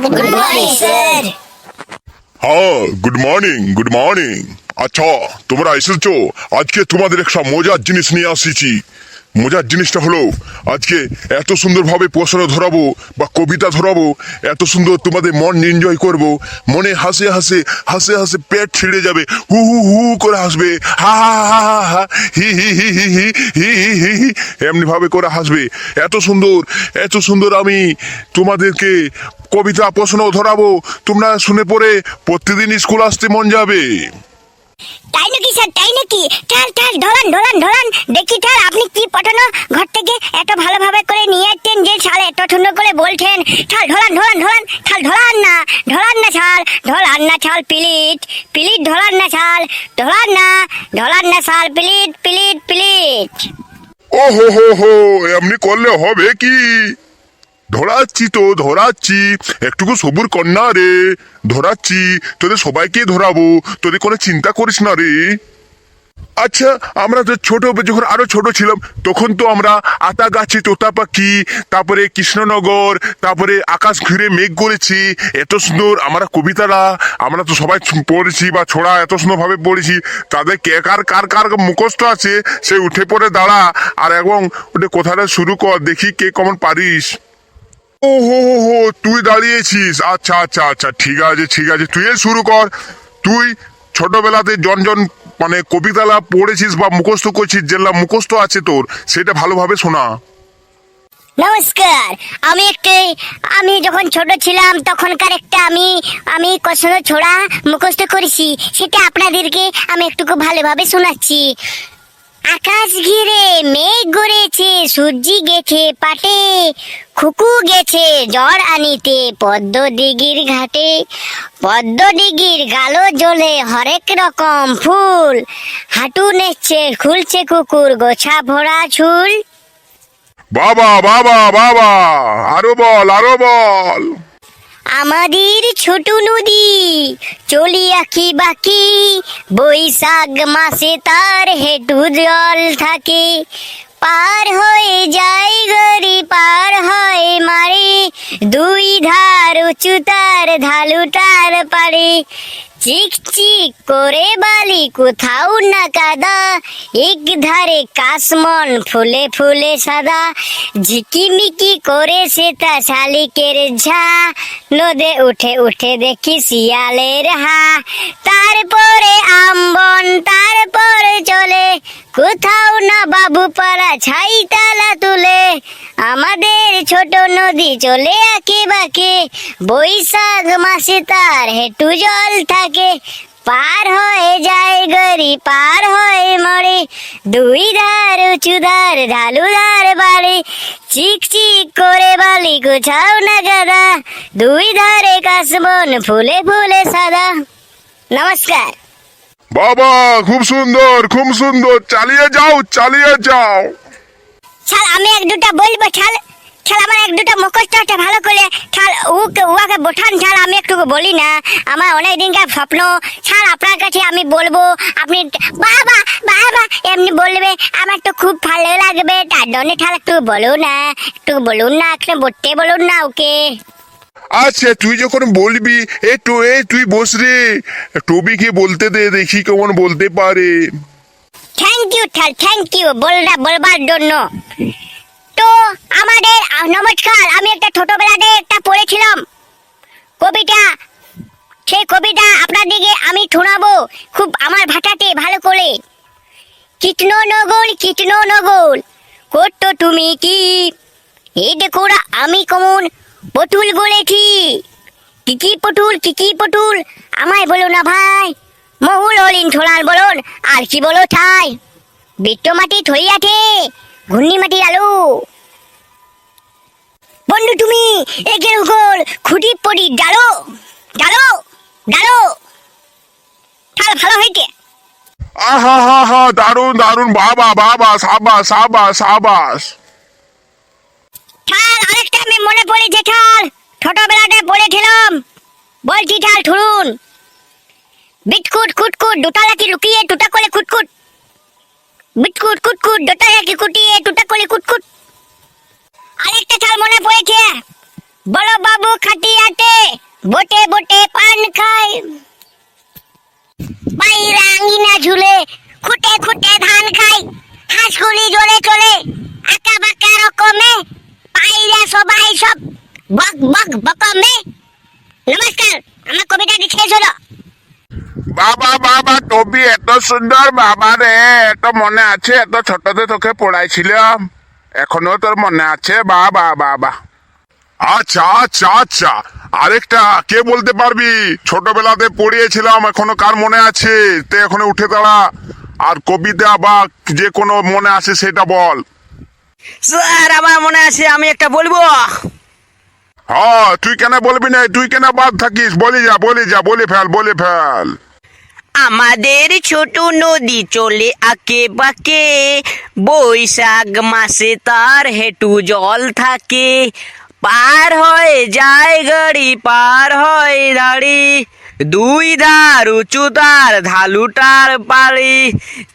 Good morning, sir. হ্যাঁ good morning good morning আচ্ছা তোমরা এসেছ আজকে তোমাদের একটা মজার জিনিস নিয়ে আসিছি মজার জিনিসটা হলো, আজকে এত সুন্দরভাবে প্রশ্ন ধরাবো বা কবিতা ধরাবো, এত সুন্দর তোমাদের মন এনজয় করব, মনে হাসে হাসে হাসে হাসে পেট ছিঁড়ে যাবে, হু হু হু করে হাসবে, হা হা হা হা হা, হি হি হি হি হি হি হি হি হি এমনি ভাবে করে হাসবে। এত সুন্দর এত সুন্দর আমি তোমাদেরকে কবিতা প্রশ্ন ধরাবো, তোমরা শুনে পড়ে প্রতিদিন স্কুল আসতে মন যাবে। তাই নাকি স্যার? তাই নাকি? ঠাল ঠাল ঢলান ঢলান ঢলান। দেখি ঠাল আপনি কি পাঠানো ঘর থেকে এত ভালোভাবে করে নিয়ে আসছেন যে ছাল এত সুন্দর করে বলছেন? ঠাল ঢলান ঢলান ঢলান। ঠাল ঢলান না ঢলান না ছাল ঢলান না ছাল পিলিট পিলিট, ঢলান না ছাল ঢলান না ঢলান না ছাল পিলিট পিলিট পিলিট। ও হো হো হো, এমনি করলে হবে কি? ধরাচ্ছি তো, ধরাচ্ছি। একটুকু সবুর না রে, ধরাচ্ছি। তোদের সবাইকে ধরাবো, তোদের কোনো চিন্তা করিস না রে। আচ্ছা আমরা তো ছোট, যখন আরও ছোট ছিলাম, তখন তো আমরা আতা গাছে তোতা পাখি, তারপরে কৃষ্ণনগর, তারপরে আকাশ ঘিরে মেঘ করেছি, এত সুন্দর আমরা কবিতারা, আমরা তো সবাই পড়েছি বা ছোড়া এত সুন্দর ভাবে পড়েছি, তাদের কে, কার কার কার মুখস্থ আছে, সে উঠে পড়ে দাঁড়া, আর এবং ওটা কথাটা শুরু কর, দেখি কে কেমন পারিস। ও হো হো তুই দাঁড়িয়েছিস। আচ্ছা আচ্ছা আচ্ছা ঠিক আছে ঠিক আছে। তুই শুরু কর। তুই ছোটবেলাতে জন জন মানে কবিতালা পড়েছিস বা মুখস্থ করছিস, যেগুলা মুখস্থ আছে তোর, সেটা ভালোভাবে শোনা। নমস্কার। আমি একটি, আমি যখন ছোট ছিলাম, তখনকার একটা আমি আমি কষণ ছোড়া মুখস্থ করেছি। সেটা আপনাদেরকে আমি একটুকু ভালোভাবে শোনাচ্ছি। আকাশ ঘিরে মেঘ গড়েছে, সূর্যি গেছে পাটে, খুকু গেছে জ্বর আনিতে পদ্ম দিঘির ঘাটে। পদ্ম দিঘির গালো জ্বলে হরেক রকম ফুল, হাঁটু নেচ্ছে খুলছে কুকুর গোছা ভরা ঝুল। বাবা বাবা বাবা, আরও বল আরও বল। আমাদের ছোট নদী, চলি আঁকি বাকি, বৈশাখ মাসে তার হেঁটু জল থাকে। পার হয়ে যায় গরি পার হয়ে মারে, দুই ধার উঁচু তার ঢালু তার পারে চিক চিক করে বালি কোথাও না কাদা। এক ধারে কাশমন ফুলে ফুলে সাদা। ঝিকিমিকি করে সেটা শালিকের ঝা। নদে উঠে উঠে দেখি শিয়ালের হা। তারপরে আমবন তারপরে চলে। কোথাও না বাবু পাড়া ছাই তালা তুলে। আমাদের ছোট নদী চলে আঁকে বাঁকে। বৈশাখ মাসে তার হেঁটু জল থাকে। পার হয়ে যায় গরি পার হয়ে মরে। দুই ধার উঁচু ধার ঢালু ধার বাড়ি। চিক চিক করে বালি গুছাও না গাদা। দুই ধারে কাশবন ফুলে ফুলে সাদা। নমস্কার। বাবা খুব সুন্দর খুব সুন্দর। চালিয়ে যাও চালিয়ে যাও। ছাল আমি এক দুটা বলব ছাল। আমার এক দুটা মুখস্থ আছে ভালো করে উকে উয়াকে বোঠান আমি একটু বলি না। আমার অনেক দিনকার স্বপ্ন আপনার কাছে আমি বলব আপনি বাবা বাবা এমনি বলবে আমার তো খুব ভালো লাগবে তার জন্য একটু বলুন না একটু বলুন না একটু বলতে বলুন না ওকে। আচ্ছা তুই যখন বলবি এ তো এ তুই বস রে। টবিকে বলতে দে দেখি কেমন বলতে পারে। থ্যাংক ইউ থ্যাংক ইউ বলরা বলবার জন্য। তো আমাদের নমস্কার, আমি একটা ছোটবেলাতে একটা পড়েছিলাম। কবিতা, সেই কবিতা আপনাদেরকে আমি শোনাবো খুব আমার ভাষাতে ভালো করে। কীটনগর কীটনগর করতো তুমি কি? এই দেখো আমি কমন পটুল বলেছি কি কি পটুল, কি কি পটুল, আমায় বলো না ভাই। মহুল হলিন ছোড়ান বলুন আর কি বলো ছাই। বিট্ট মাটি থই আছে ঘূর্ণি মাটির আলু। বন্ধু তুমি একের উপর খুঁটি পড়ি ডালো ডালো ডালো। তাহলে ভালো হইতে আহা হা হা দারুণ দারুণ বাবা বাবা সাবাস সাবাস সাবাস। ঠাল আরেকটা আমি মনে পড়েছে ঠাল। ছোটবেলাতে পড়েছিলাম। বলছি ঠাল ঠুরুন বিটকুট কুটকুট দুটা লাকি লুকিয়ে টুটা করে কুটকুট। বিটকুট কুটকুট দুটা লাকি কুটিয়ে টুটা করে কুটকুট। আরেকটা ঠাল মনে পড়েছে। বড় বাবু খাটিয়াতে বটে বটে পান খায়। বাইরে আঙ্গিনা ঝুলে খুঁটে খুঁটে ধান খাই হাঁসগুলি জোরে চলে আঁকা বাঁকা রকমে। বাইরে সবাই সব বক বক বকমে। নমস্কার, আমার কবিতাটি শেষ হলো? বাবা বাবা, কবি এত সুন্দর বাবা রে, এত মনে আছে, এত ছোটতে তোকে পড়াইছিলাম। এখনও তোর মনে আছে? বা বা বা বা। আচ্ছা আচ্ছা আচ্ছা। আরেকটা কে বলতে পারবি? ছোটবেলাতে পড়িয়েছিলাম এখনও কার মনে আছে? তে এখনও উঠে দাঁড়া। আর কবিতা বা যে কোনো মনে আছে সেটা বল। স্যার আমার মনে আছে আমি একটা বলব। হ্যাঁ তুই কেন বলবি না? তুই কেন বাদ থাকিস? বলি যা বলি যা বলে ফেল বলে ফেল। আমাদের ছোট নদী চলে আঁকে বাঁকে। বৈশাখ মাসে তার হেঁটু জল থাকে। পার হয়ে যায় গাড়ি, পার হয় দাড়ি। দুই ধার উঁচু তার ঢালুটার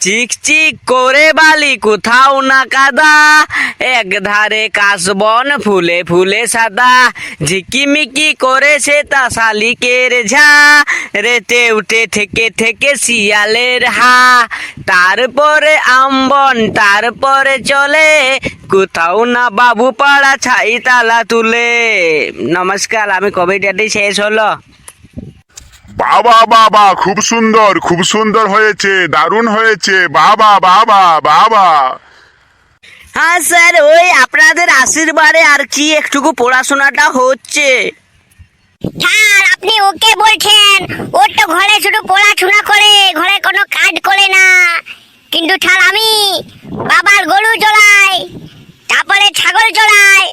চিক চিক করে বালি, কোথাও না কাদা। এক ধারে কাশবন ফুলে ফুলে সাদা। ঝিকিমিকি করেছে তা শালিকের ঝা। রেতে উঠে থেকে থেকে শিয়ালের হা। তারপরে আম্বন, তারপরে চলে। কোথাও না বাবু পাড়া ছাই তালা তুলে। নমস্কার, আমি কবিতাটি শেষ হলো। বাবা বাবা খুব সুন্দর খুব সুন্দর হয়েছে দারুণ হয়েছে বাবা বাবা বাবা। হ্যাঁ স্যার ওই আপনাদের আশীর্বাদে আর কি একটুকু পড়াশোনাটা হচ্ছে। স্যার আপনি ওকে বলছেন ওর তো ঘরে শুধু পড়াশোনা করে ঘরে কোনো কাজ করে না। কিন্তু স্যার আমি বাবার গরু চড়াই তারপরে ছাগল চড়াই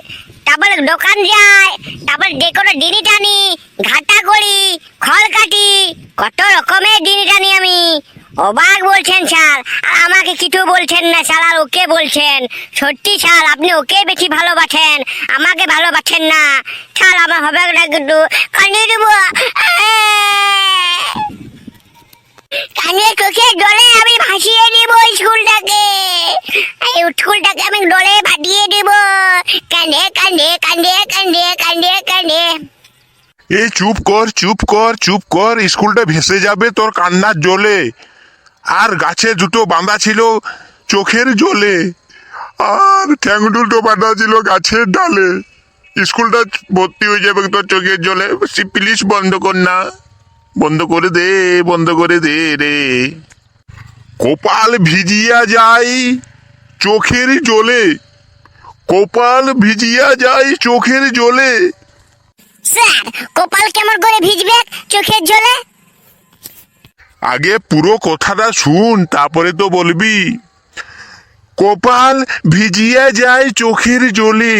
তারপরে দোকান যাই তারপরে যে কোনো ডিনি টানি ঘাটা করি কাটি কত রকমের ডিনি টানি আমি। অবাক বলছেন স্যার, আর আমাকে কিছু বলছেন না স্যার, আর ওকে বলছেন। সত্যি স্যার, আপনি ওকে বেশি ভালোবাসেন, আমাকে ভালোবাসেন না। স্যার, আমার হবে না কিন্তু কানিয়ে দেবো। কানিয়ে চোখে জলে আমি ভাসিয়ে দিব স্কুলটাকে। এই স্কুলটাকে আমি ডলে ভাটিয়ে দিব কান্দে কান্দে কান্দে কান্দে কান্দে কান্দে এই চুপ কর চুপ কর চুপ কর, স্কুলটা ভেসে যাবে তোর কান্নার জলে। আর গাছে দুটো বাঁধা ছিল চোখের জলে। আর ঠ্যাং দুটো বাঁধা ছিল গাছের ডালে। স্কুলটা ভর্তি হয়ে যাবে তোর চোখের জলে। প্লিজ বন্ধ কর না। বন্ধ করে দে, বন্ধ করে দে রে। কপাল ভিজিয়া যাই চোখের জলে। কপাল ভিজিয়া যাই চোখের জলে। স্যার কপাল কেমন করে ভিজবে চোখের জলে? আগে পুরো কথাটা শুন তারপরে তো বলবি। কপাল ভিজিয়া যায় চোখের জলে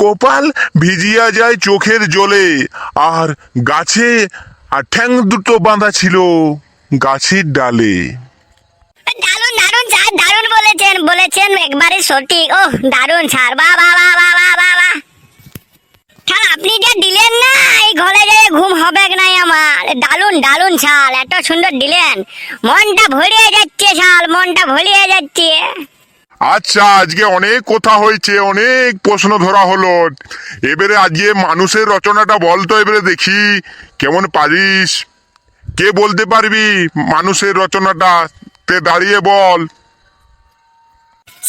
কপাল ভিজিয়া যায় চোখের জলে আর গাছে আর ঠ্যাং দুটো বাঁধা ছিল গাছের ডালে। দারুণ দারুণ স্যার দারুণ বলেছেন বলেছেন একবারে সঠিক। ও দারুণ স্যার বা বা বা বা বা বা স্যার আপনি যে ঘরে গেলে ঘুম হবে নাই আমার? দারুণ দারুণ ছাল এত সুন্দর দিলেন। মনটা ভরিয়ে যাচ্ছে ছাল মনটা ভরিয়ে যাচ্ছে। আচ্ছা আজকে অনেক কথা হয়েছে অনেক প্রশ্ন ধরা হলো। এবারে আজকে মানুষের রচনাটা বল তো এবারে দেখি কেমন পারিস? কে বলতে পারবি মানুষের রচনাটা তে দাঁড়িয়ে বল।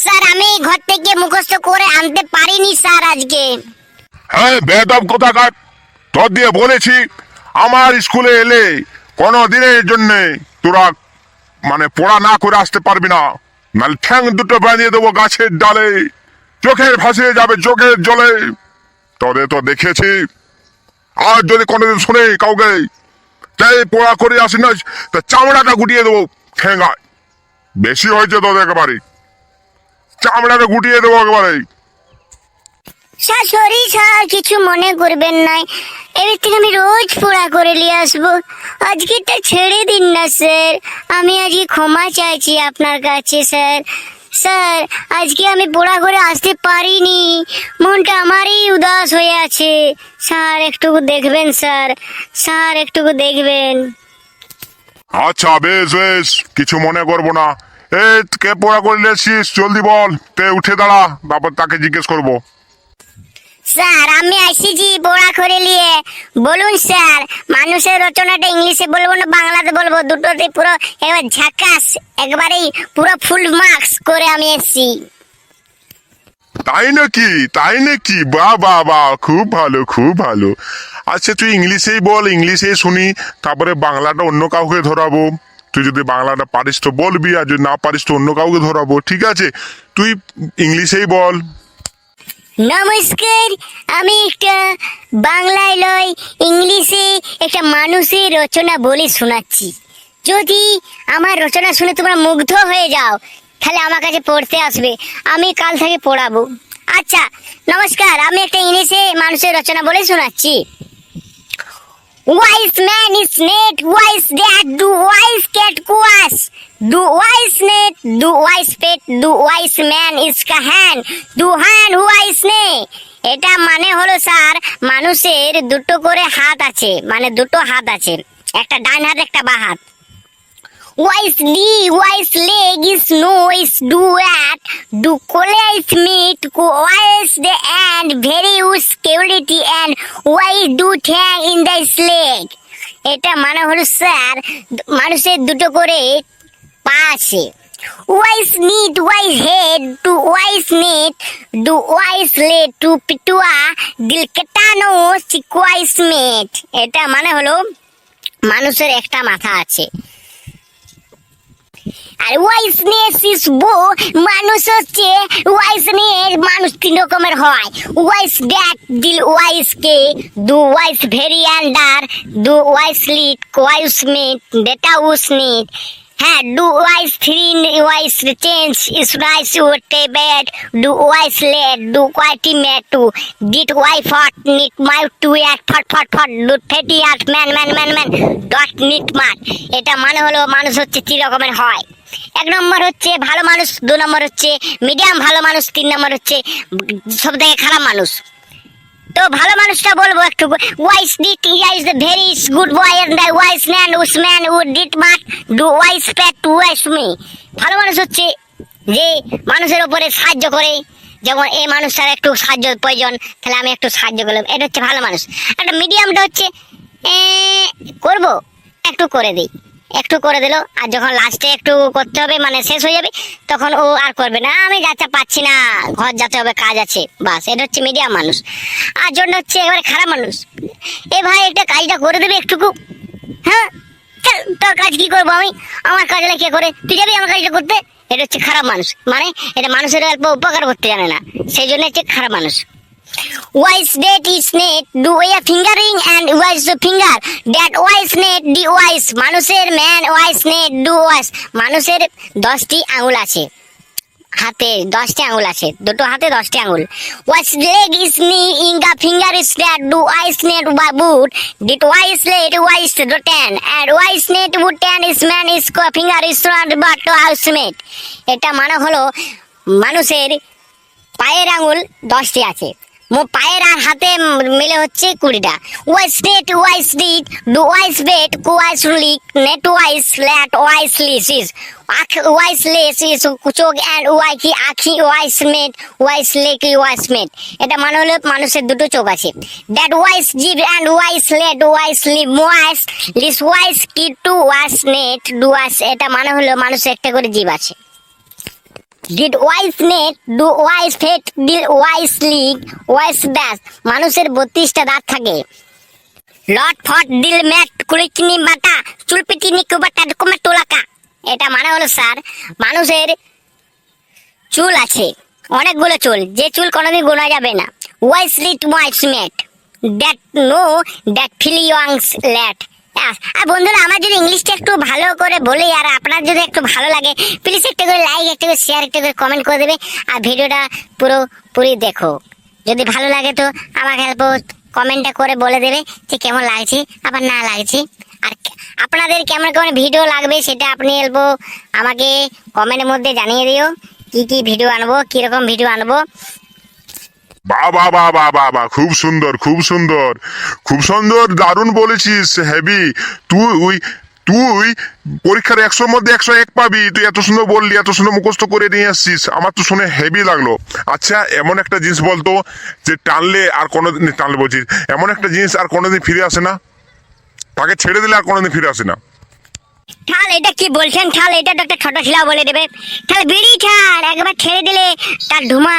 স্যার আমি ঘর থেকে মুখস্থ করে আনতে পারিনি স্যার আজকে। হ্যাঁ বেদব কোথাকার? তোর দিয়ে বলেছি, আমার স্কুলে এলে কোনো দিনের জন্যে তোরা মানে পড়া না করে আসতে পারবি না। নাহলে ঠ্যাং দুটো বাঁধিয়ে দেবো গাছের ডালে। চোখের ভাসিয়ে যাবে চোখের জলে। তোদের তো দেখেছি, আর যদি কোনোদিন শুনে কাউকে তাই পড়া করে আসি না, তা চামড়াটা গুটিয়ে দেবো ঠেঙ্গায় বেশি হয়েছে তোদের একেবারে। চামড়াটা গুটিয়ে দেবো একেবারে। সরি স্যার কিছু মনে করবেন নাই। এবার থেকে আমি রোজ পোড়া করে নিয়ে আসব। আজকেটা ছেড়ে দিন না, স্যার। আমি আজকে ক্ষমা চাইছি আপনার কাছে, স্যার। স্যার, আজকে আমি পোড়া করে আসতে পারিনি। মনটা আমারই উদাস হয়ে আছে। স্যার একটুকু দেখবেন, স্যার। স্যার একটুকু দেখবেন। আচ্ছা বেশ বেশ। কিছু মনে করব না। এ কে পড়া করলে এসছিস জলদি বল। তে, উঠে দাঁড়া। তারপর তাকে জিজ্ঞেস করব। স্যার, আমি আসিছি পোড়া করে নিয়ে বলুন স্যার, মানুষের রচনাটা ইংলিশে বলব না বাংলাতে বলব? দুটোতে পুরো একবার ঝাকাস, একবারেই পুরো ফুল মার্কস করে আমি এসেছি। তাই নাকি? তাই নাকি? বা বা বা, খুব ভালো খুব ভালো। আচ্ছা তুই ইংলিশেই বল, ইংলিশেই শুনি, তারপরে বাংলাটা অন্য কাউকে ধরাবো। তুই যদি বাংলাটা পারিস তো বলবি, আর যদি না পারিস তো অন্য কাউকে ধরাবো, ঠিক আছে? তুই ইংলিশেই বল। নমস্কার, আমি একটা বাংলায় লয় ইংলিশে একটা মানুষের রচনা বলে শোনাচ্ছি। যদি আমার রচনা শুনে তোমরা মুগ্ধ হয়ে যাও, তাহলে আমার কাছে পড়তে আসবে। আমি কাল থেকে পড়াবো। আচ্ছা নমস্কার, আমি একটা ইংলিশে মানুষের রচনা বলে শোনাচ্ছি। Wise man is net, wise dad, do wise cat kuas. Do wise net, do wise pet, do wise man is kahan, do han wise ne. এটা মানে হলো স্যার মানুষের দুটো করে হাত আছে মানে দুটো হাত আছে একটা ডান হাত একটা বা হাত leg is no is do at do কোলাইস meet, wise the and very use quality and why do thank in the leg এটা মানে হলো স্যার, মানুষের দুটো করে পা আছে। Wise net, wise head to wise net do wise let to পিটুয়া, দিল কেটানো সিকোয়াইস মেট। এটা মানে হলো মানুষের একটা মাথা আছে। আর ওয়াইসনেস ইস বো মানুষ হচ্ছে ওয়াইসনেস মানুষ তিন রকমের হয়? ওয়াইস ড্যাট দিল ওয়াইস কে, দু wise very under do wise lit quite meet data উস নিট হ্যাঁ do wise three wise change is rice ওটে bed do wise let do কোয়াইটি mate to ডিট ওয়াই ফট নিট মাই টু অ্যাট ফট ফট ফট ডু থেটি আট man man man man dot net মাট এটা মানে হলো মানুষ হচ্ছে তিন রকমের হয়। এক নম্বর হচ্ছে ভালো মানুষ, দু নম্বর হচ্ছে মিডিয়াম ভালো মানুষ, তিন নম্বর হচ্ছে সব থেকে খারাপ মানুষ। তো ভালো মানুষটা বলব একটু। Wise ডিট yeah is the very good boy and the wise man us man would ডিট মাট do wise pat to wise me ভালো মানুষ হচ্ছে যে মানুষের উপরে সাহায্য করে। যেমন এই মানুষটার একটু সাহায্য প্রয়োজন, তাহলে আমি একটু সাহায্য করলাম। এটা হচ্ছে ভালো মানুষ। একটা মিডিয়ামটা হচ্ছে করব? একটু করে দিই। একটু করে দিল, আর যখন লাস্টে একটু করতে হবে মানে শেষ হয়ে যাবে, তখন ও আর করবে না। আমি যাতে পাচ্ছি না, ঘর যেতে হবে, কাজ আছে, বাস। এটা হচ্ছে মিডিয়াম মানুষ। আর জন্য হচ্ছে এবারে খারাপ মানুষ। এ ভাই, একটা কাজটা করে দেবে একটুকু। হ্যাঁ? তোর কাজ কি করব আমি? আমার কাজ কে করে? তুই যাবি আমার কাজটা করতে? এটা হচ্ছে খারাপ মানুষ। মানে এটা মানুষের অল্প উপকার করতে জানে না। সেই জন্য হচ্ছে খারাপ মানুষ। Wise date is net, do a fingering and wise the finger. That wise net, the wise. মানুষের man wise net, do wise. মানুষের দশটি আঙুল আছে হাতে দশটি আঙুল আছে দুটো হাতে দশটি আঙুল ওয়াইস লেগ ইস নি ইঙ্গা finger is that do wise net বা বুট ডিট wise late wise do ten and wise net boot ten is man is finger is but house mate এটা মানে হলো মানুষের পায়ের আঙুল দশটি আছে পায়ের আর হাতে মিলে হচ্ছে কুড়িটা। ওয়াইস নেট, ওয়াইস ডিট ডু ওয়াইস বেট কোয়াইস লিক, নেট ওয়াইস, ল্যাট ওয়াইস লিস ইস আখ ওয়াইস লেস ইস চোখ অ্যান্ড ওয়াই কি আখি, wise met wise lake, wise met এটা মানে হলো মানুষের দুটো চোখ আছে। দ্যাট ওয়াইস জিভ and wise let wise live wise lease, wise কি, to wise net do wise, এটা মানে হলো মানুষের একটা করে জীব আছে। Did wise net do wise fate deal wise league wise ব্যাস মানুষের বত্রিশটা দাঁত থাকে। লট ফট ডিল ম্যাট কুলিকিনি বাটা চুলপিটি নিকু বাটা ডুকুমে তোলাকা। এটা মানে হলো স্যার, মানুষের চুল আছে, অনেকগুলো চুল। যে চুল কোনোদিন গোনা যাবে না। Wise lit wise mate that no that fill Young's ল্যাট আর বন্ধুরা, আমার যদি ইংলিশটা একটু ভালো করে বলি আর আপনার যদি একটু ভালো লাগে প্লিজ একটা করে লাইক একটা করে শেয়ার একটা করে কমেন্ট করে দেবে আর ভিডিওটা পুরো পুরি দেখো। যদি ভালো লাগে তো আমাকে হেল্প কমেন্টটা করে বলে দেবে যে কেমন লাগছে, আবার না লাগছে। আর আপনাদের কেমন কেমন ভিডিও লাগবে সেটা আপনি হেল্প আমাকে কমেন্টের মধ্যে জানিয়ে দিও। কি কি ভিডিও আনব, কীরকম ভিডিও আনব। বা বা বা বা বা বা খুব সুন্দর খুব সুন্দর। খুব সুন্দর, দারুণ বলেছিস হেভি তুই ওই তুই পরীক্ষার একশোর মধ্যে একশো এক পাবি। তুই এত সুন্দর বললি, এত সুন্দর মুখস্থ করে নিয়ে আসছিস। আমার তো শুনে হেভি লাগল। আচ্ছা এমন একটা জিনিস বলতো যে টানলে আর কোনোদিন টানলে বলছিস এমন একটা জিনিস আর কোনোদিন ফিরে আসে না। তাকে ছেড়ে দিলে আর কোনোদিন ফিরে আসে না। তাহলে এটা কি বলছেন তাহলে এটা তো একটা ছোট ছিলা বলে দেবে। তাহলে বিড়ি ছাড় একবার ছেড়ে দিলে তার ধুমা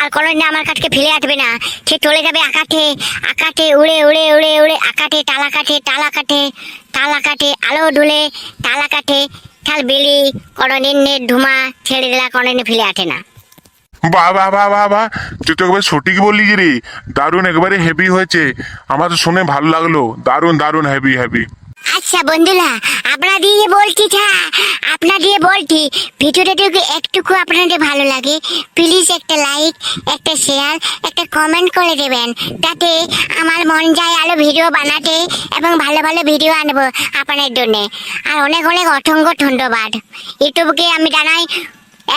আর কোনোদিন আমার কাছকে ফিরে আসবে না। সে চলে যাবে আকাঠে আকাঠে উড়ে উড়ে উড়ে উড়ে আকাঠে টালা কাঠে টালা কাঠে টালা কাঠে আলো ঢুলে টালা কাঠে। তাহলে বিড়ি কোনোদিন ধুমা ছেড়ে দিলে কোনোদিন ফিরে আসে না। বাহ বাহ বাহ বাহ বাহ। তুই তো একবার সঠিক বললি রে। দারুণ, একবারে হেভি হয়েছে। আমার শুনে ভালো লাগল। দারুণ দারুণ হেভি হেভি আচ্ছা বন্ধুরা আপনারা দিয়ে বলছি থা আপনার দিয়ে বলছি, ভিডিওটা যদি একটুকু আপনাদের ভালো লাগে প্লিজ একটা লাইক একটা শেয়ার একটা কমেন্ট করে দেবেন তাতে আমার মন যায় আরও ভিডিও বানাতে এবং ভালো ভালো ভিডিও আনব আপনাদের জন্য। আর অনেক অনেক অসংখ্য ধন্যবাদ। ইউটিউবকে আমি জানাই,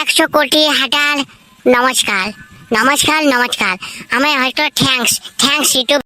একশো কোটি হাজার নমস্কার নমস্কার নমস্কার। আমার হয়তো থ্যাঙ্কস থ্যাঙ্কস ইউটিউব